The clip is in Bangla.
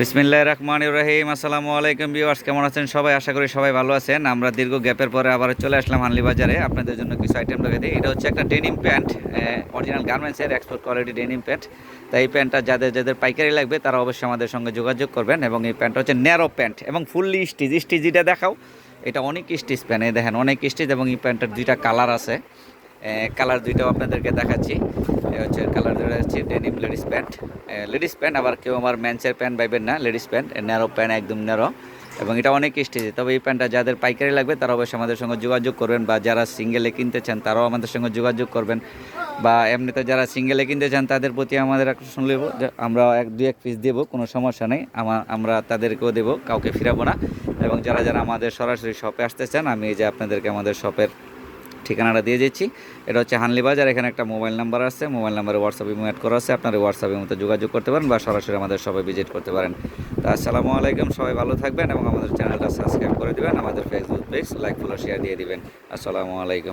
বিসমিল্লাহ রহমান ইব্রাহিম আসসালামু আলাইকুম ভিউয়ার্স, কেমন আছেন সবাই? আশা করি সবাই ভালো আছেন। আমরা দীর্ঘ গ্যাপের পরে আবার চলে আসলাম হানলি বাজারে। আপনাদের জন্য কিছু আইটেম রেখে দিই। এটা হচ্ছে একটা ডেনিম প্যান্ট অরিজিনাল গার্মেন্টসের এক্সপোর্ট কোয়ালিটি ডেনিম প্যান্ট তাই এই প্যান্টটা যাদের যাদের পাইকারি লাগবে, তারা অবশ্যই আমাদের সঙ্গে যোগাযোগ করবেন। এবং এই প্যান্টটা হচ্ছে ন্যারো প্যান্ট এবং ফুললি স্টিচ যেটা দেখাও, এটা অনেক স্টিচ প্যান্ট এই দেখেন, অনেক স্টিচ এবং এই প্যান্টের দুইটা কালার আছে। কালার দুইটাও আপনাদেরকে দেখাচ্ছি। হচ্ছে কালার দুটো হচ্ছে denim ladies pant. Ladies pant আবার কেউ আমার ম্যান্সের প্যান্ট পাইবেন না, লেডিস প্যান্ট। ন্যারো প্যান্ট, একদম ন্যারো। এবং এটা অনেক স্টেজে। তবে এই প্যান্টটা যাদের পাইকারি লাগবে, তারা অবশ্যই আমাদের সঙ্গে যোগাযোগ করবেন বা যারা সিঙ্গেলে কিনতে চান, তারাও আমাদের সঙ্গে যোগাযোগ করবেন। বা এমনিতে যারা সিঙ্গেলে কিনতে চান, তাদের প্রতি আমাদের আকর্ষণ নেব। আমরা এক, দুই, এক পিস দেবো, কোনো সমস্যা নেই। আমা- আমরা তাদেরকেও দেবো, কাউকে ফিরাবো না। এবং যারা যারা আমাদের সরাসরি শপে আসতে চান, আমি এই যে আপনাদেরকে আমাদের শপের ঠিকানাটা দিয়ে দিচ্ছি এটা হচ্ছে হানলি বাজার, এখানে একটা মোবাইল নাম্বার আছে, মোবাইল নাম্বারে হোয়াটসঅ্যাপ ইমো অ্যাড করা আছে, আপনারা হোয়াটসঅ্যাপের মতো যোগাযোগ করতে পারেন বা সরাসরি আমাদের সবাই ভিজিট করতে পারেন। তো আসসালামু আলাইকুম, সবাই ভালো থাকবেন এবং আমাদের চ্যানেলটা সাবস্ক্রাইব করে দেবেন, আমাদের Facebook page like follow share দিয়ে দিবেন। আসসালামু আলাইকুম।